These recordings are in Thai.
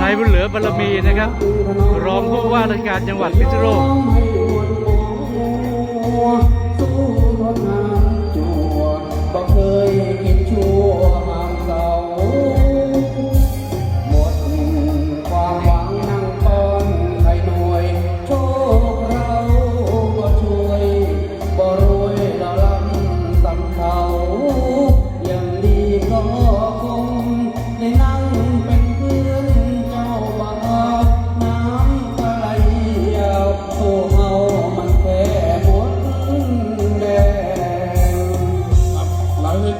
นายบุญเหลือบารมีนะครับ รองผู้ว่าราชการจังหวัดพิษณุโลก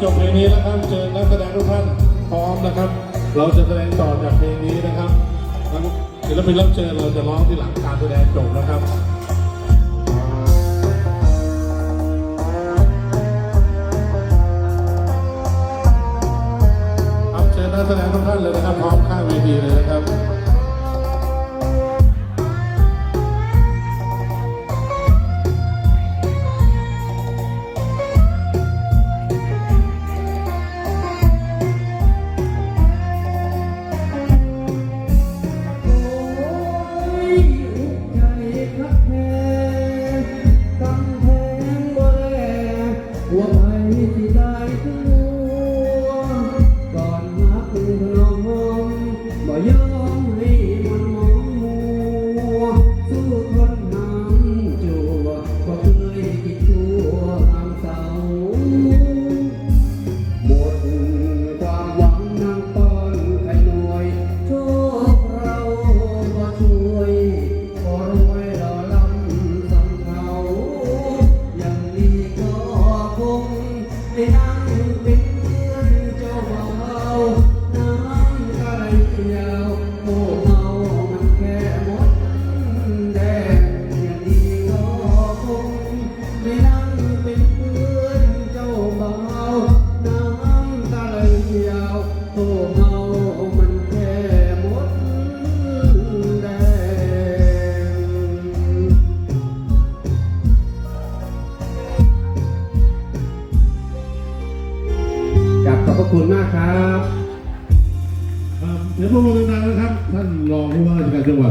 จบเพลงนี้แล้วครับเชิญนักแสดงทุกท่านพร้อมนะครับ เราจะแสดงต่อจากเพลงนี้นะครับแล้วศิลปินรับเชิญเราจะร้องที่หลังการแสดงจบนะครับครับเชิญนักแสดงทุกท่านเลยนะครับ พร้อมข้างเวทีเลยนะครับ ยาวโอ้เมามันแค่หมดแดงยังดีก็คงได้นั่งเป็นเพื่อนเจ้าบ่าวน้ำตาไหลยาวโตเมามันแค่หมดแดงกับขอบพระคุณมากครับ เดี๋ยวพวกเราดังๆนะครับ ท่านรองผู้ว่าราชการจังหวัด